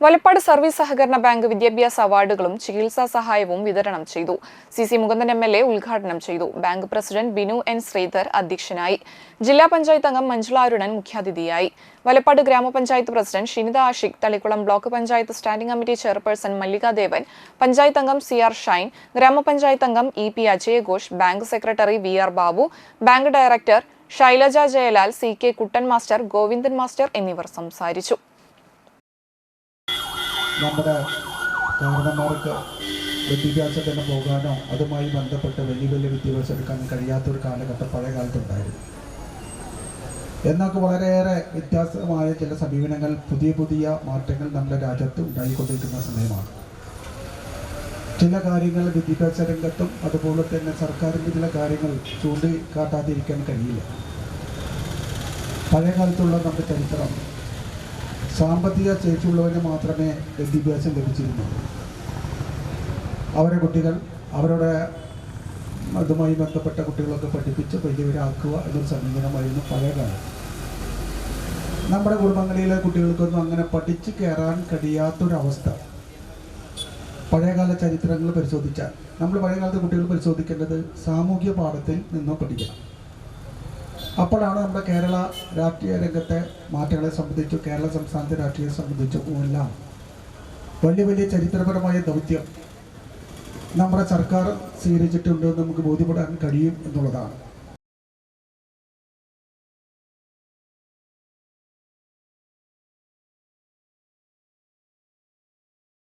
Valappad service സഹകരണ bank വിദ്യാഭ്യാസ അവാർഡുകളും ചികിത്സാ സഹായവും വിതരണം ചെയ്തു. C C Mukundan M L A ഉദ്ഘാടനം ചെയ്തു. Bank president Binu N Sreedhar അധ്യക്ഷനായി. ജില്ലാ പഞ്ചായത്ത് അംഗം മഞ്ജുള അരുണൻ മുഖ്യാതിഥിയായി. വലപ്പാട് ഗ്രാമപഞ്ചായത്ത് president Shinitha Ashik Thalikkulam block panchayat standing committee chairperson Mallikadevan panchayat അംഗം സി ആർ ഷൈൻ ഗ്രാമപഞ്ചായത്ത് അംഗം E P അജയഘോഷ് bank secretary V R Babu bank director Shailaja Jayalal C K Kuttan master Govindan master എന്നിവർ സംസാരിച്ചു. നമ്മുടെ കാരണന്മാർക്ക് വിദ്യാഭ്യാസത്തിന് പോകാനോ അതുമായി ബന്ധപ്പെട്ട് വലിയ വലിയ വിദ്യാഭ്യാസം എടുക്കാൻ കഴിയാത്തൊരു കാലഘട്ടം പഴയ കാലത്തുണ്ടായിരുന്നു. എന്നൊക്കെ വളരെയേറെ വ്യത്യാസമായ ചില സമീപനങ്ങൾ പുതിയ പുതിയ മാറ്റങ്ങൾ നമ്മുടെ രാജ്യത്ത് ഉണ്ടായിക്കൊണ്ടിരിക്കുന്ന സമയമാണ്. ചില കാര്യങ്ങൾ വിദ്യാഭ്യാസ രംഗത്തും അതുപോലെ തന്നെ സർക്കാരിന്റെ ചില കാര്യങ്ങൾ ചൂണ്ടിക്കാട്ടാതിരിക്കാൻ കഴിയില്ല. പഴയ കാലത്തുള്ള നമ്മുടെ ചരിത്രം സാമ്പത്തിക ശേഷിയുള്ളവരെ മാത്രമേ വിദ്യാഭ്യാസം ലഭിച്ചിരുന്നുള്ളൂ അവരെ കുട്ടികൾ അവരുടെ അതുമായി ബന്ധപ്പെട്ട കുട്ടികളൊക്കെ പഠിപ്പിച്ച് വലിയവരാക്കുക എന്നൊരു സമീപനമായിരുന്നു പഴയ കാലം. നമ്മുടെ കുടുംബങ്ങളിലെ കുട്ടികൾക്കൊന്നും അങ്ങനെ പഠിച്ചു കയറാൻ കഴിയാത്തൊരവസ്ഥ. പഴയകാല ചരിത്രങ്ങൾ പരിശോധിച്ചാൽ നമ്മൾ പഴയകാലത്തെ കുട്ടികൾ പരിശോധിക്കേണ്ടത് സാമൂഹ്യ പാഠത്തിൽ നിന്ന് പഠിക്കണം. അപ്പോഴാണ് നമ്മുടെ കേരള രാഷ്ട്രീയ രംഗത്തെ മാറ്റങ്ങളെ സംബന്ധിച്ചു കേരള സംസ്ഥാനത്തെ രാഷ്ട്രീയം സംബന്ധിച്ചും എല്ലാം വലിയ വലിയ ചരിത്രപരമായ ദൗത്യം നമ്മുടെ സർക്കാർ സ്വീകരിച്ചിട്ടുണ്ട് എന്ന് നമുക്ക് ബോധ്യപ്പെടാൻ കഴിയും എന്നുള്ളതാണ്.